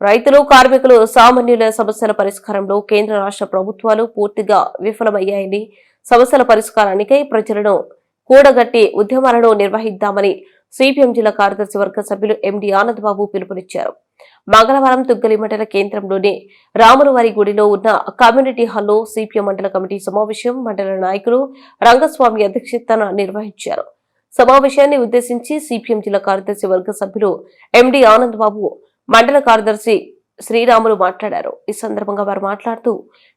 రైతులు కార్మికులు సామాన్యుల సమస్యల పరిష్కారంలో కేంద్ర రాష్ట్ర ప్రభుత్వాలు పూర్తిగా విఫలమయ్యాయని సమస్యల పరిష్కారానికై ప్రజలను కూడగట్టి ఉద్యమాలను నిర్వహిద్దామని సిపిఎం జిల్లా కార్యదర్శి వర్గ సభ్యులు ఎండి ఆనందబాబు పిలుపునిచ్చారు. మంగళవారం తుగ్గలి మండల కేంద్రంలోని రాములవారి గుడిలో ఉన్న కమ్యూనిటీ హాల్లో సిపిఎం మండల కమిటీ సమావేశం మండల నాయకులు రంగస్వామి అధ్యక్షతన నిర్వహించారు. సమావేశాన్ని ఉద్దేశించి సిపిఎం జిల్లా కార్యదర్శి వర్గ సభ్యులు ఎండి ఆనందబాబు మండల కార్యదర్శి శ్రీరాములు మాట్లాడారు. ఈ సందర్భంగా వారు మాట్లాడుతూ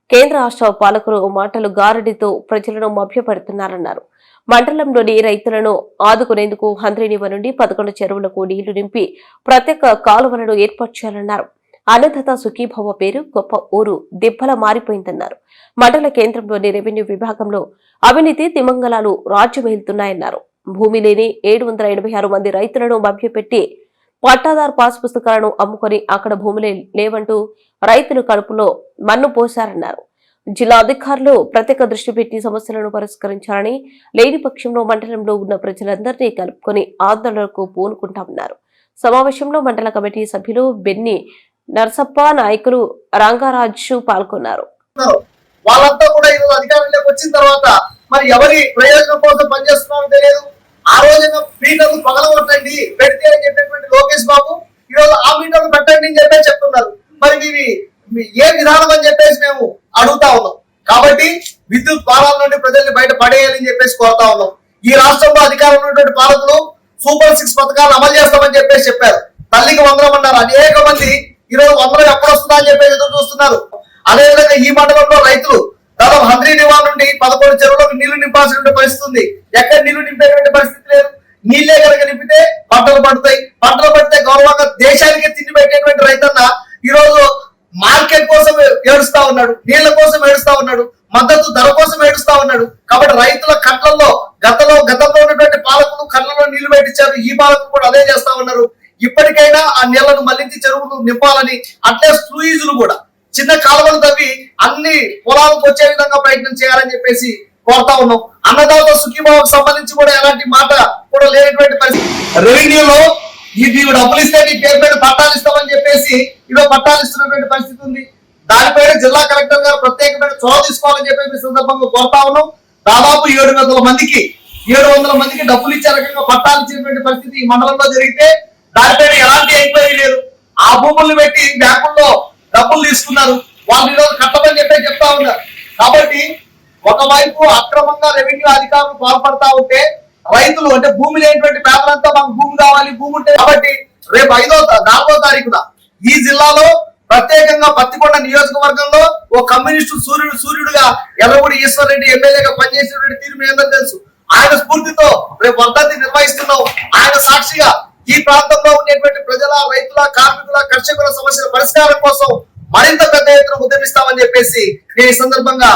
కేంద్ర రాష్ట్ర పాలకులు మాటలు గారడితో ప్రజలను మభ్యపెడుతున్నారన్నారు. మండలంలోని రైతులను ఆదుకునేందుకు హంద్రీనివ నుండి పదకొండు చెరువులకు నీళ్ళు నింపి ప్రత్యేక కాలువలను ఏర్పాటు చేయాలన్నారు. అన్నదత సుఖీభవ పేరు గొప్ప ఊరు దిబ్బల మారిపోయిందన్నారు. మండల కేంద్రంలోని రెవెన్యూ విభాగంలో అవినీతి తిమంగళాలు రాజ్యమేలుతున్నాయన్నారు. భూమి లేని ఏడు వందల ఎనభై ఆరు మంది రైతులను మభ్యపెట్టి పట్టాదారు పాస్ పుస్తకాలను అమ్ముకొని అక్కడ భూములే లేవంటూ రైతులు కడుపులో మన్ను పోశారన్నారు. జిల్లా అధికారులు ప్రత్యేక దృష్టి పెట్టి సమస్యలను పరిష్కరించాలని లేని పక్షంలో మండలంలో ఉన్న ప్రజలందరినీ కలుపుకొని ఆందోళనకు పూనుకుంటామన్నారు. సమావేశంలో మండల కమిటీ సభ్యులు బెన్ని నర్సప్ప నాయకులు రంగారాజు పాల్గొన్నారు. వాళ్ళంతా కూడా ఈరోజు అధికారంలోకి వచ్చిన తర్వాత మరి ఎవరి ప్రయోజనం కోసం పనిచేస్తున్నారో తెలియదు. ఆ రోజున పగలగొట్టండి పెడితే అని చెప్పేటువంటి లోకేష్ బాబు ఈరోజు ఆ మీటర్లు పెట్టండి అని చెప్పేసి చెప్తున్నారు మరి మీవి మీ ఏ విధానం అని చెప్పేసి మేము అడుగుతా ఉన్నాం. కాబట్టి విద్యుత్ భారాల నుండి ప్రజల్ని బయట పడేయాలని చెప్పేసి కోరుతా ఉన్నాం. ఈ రాష్ట్రంలో అధికారంలో ఉన్నటువంటి పాలకులు సూపర్ సిక్స్ పథకాలు అమలు చేస్తామని చెప్పేసి చెప్పారు. తల్లికి వందనం అన్నారు. అనేక మంది ఈరోజు వందనం ఎప్పుడు వస్తుందా అని చెప్పేసి ఎదురు చూస్తున్నారు. అదేవిధంగా ఈ మండలంలో రైతులు దాదాపు హంద్రీ నివా నుండి పదకొండు చెరువులకు నీళ్ళు నింపాల్సినటువంటి పరిస్థితి ఉంది. ఎక్కడ నీళ్ళు నింపేటువంటి పరిస్థితి లేదు. నీళ్ళే కనుక నింపితే పంటలు పడతాయి. పంటలు పడితే గౌరవంగా దేశానికి తిండి పెట్టేటువంటి రైతన్న ఈ రోజు మార్కెట్ కోసం ఏడుస్తా ఉన్నాడు నీళ్ళ కోసం ఏడుస్తా ఉన్నాడు మద్దతు ధర కోసం ఏడుస్తా ఉన్నాడు. కాబట్టి రైతుల కళ్ళల్లో గతంలో గతంలో ఉన్నటువంటి పాలకులు కళ్ళలో నీళ్ళు పెట్టించారు ఈ పాలకులు కూడా అదే చేస్తా ఉన్నారు. ఇప్పటికైనా ఆ నీళ్ళను మళ్ళించి చెరువులు నింపాలని అట్లే స్లూయిజులు కూడా. చిన్న కాలువలు తవ్వి అన్ని పొలాలకు వచ్చే విధంగా ప్రయత్నం చేయాలని చెప్పేసి కోరుతా ఉన్నాం. అన్నదాత సుఖీభావకు సంబంధించి కూడా ఎలాంటి మాట కూడా లేనటువంటి పరిస్థితి. రెవెన్యూలో ఈ డబ్బులు ఇస్తే నీ పేరు మీద పట్టాలు ఇస్తామని చెప్పేసి ఇదో పట్టాలు ఇస్తున్నటువంటి పరిస్థితి ఉంది. దానిపైన జిల్లా కలెక్టర్ గారు ప్రత్యేకమైన చొరవ తీసుకోవాలని చెప్పి సందర్భంగా కోరుతా ఉన్నాం. దాదాపు ఏడు వందల మందికి ఏడు వందల మందికి డబ్బులు ఇచ్చే రకంగా పట్టాలు ఇచ్చినటువంటి పరిస్థితి ఈ మండలంలో జరిగితే దానిపైన ఎలాంటి ఎంక్వైరీ లేదు. ఆ భూముల్ని పెట్టి బ్యాంకుల్లో డబ్బులు తీసుకున్నారు. వాళ్ళు ఈరోజు కట్టమని చెప్పి చెప్తా ఉన్నారు. కాబట్టి ఒకవైపు అక్రమంగా రెవెన్యూ అధికారులు పాల్పడతా ఉంటే రైతులు అంటే భూమి లేనటువంటి పేదలంతా మాకు భూమి కావాలి భూమి ఉంటే కాబట్టి రేపు ఐదో నాలుగో తారీఖున ఈ జిల్లాలో ప్రత్యేకంగా పత్తికొండ నియోజకవర్గంలో ఓ కమ్యూనిస్టు సూర్యుడు సూర్యుడుగా ఎర్రగుడి ఈశ్వర్ రెడ్డి ఎమ్మెల్యేగా పనిచేసినటువంటి తీరు మీ అందరూ తెలుసు. ఆయన స్ఫూర్తితో రేపు వర్ధంతి నిర్వహిస్తున్నాం. ఆయన సాక్షిగా ఈ ప్రాంతంలో ఉండేటువంటి ప్రజల రైతుల కార్మికుల కర్షకుల సమస్యల పరిష్కారం కోసం మరింత పెద్ద ఎత్తున ఉద్యమిస్తామని చెప్పేసి నేను ఈ సందర్భంగా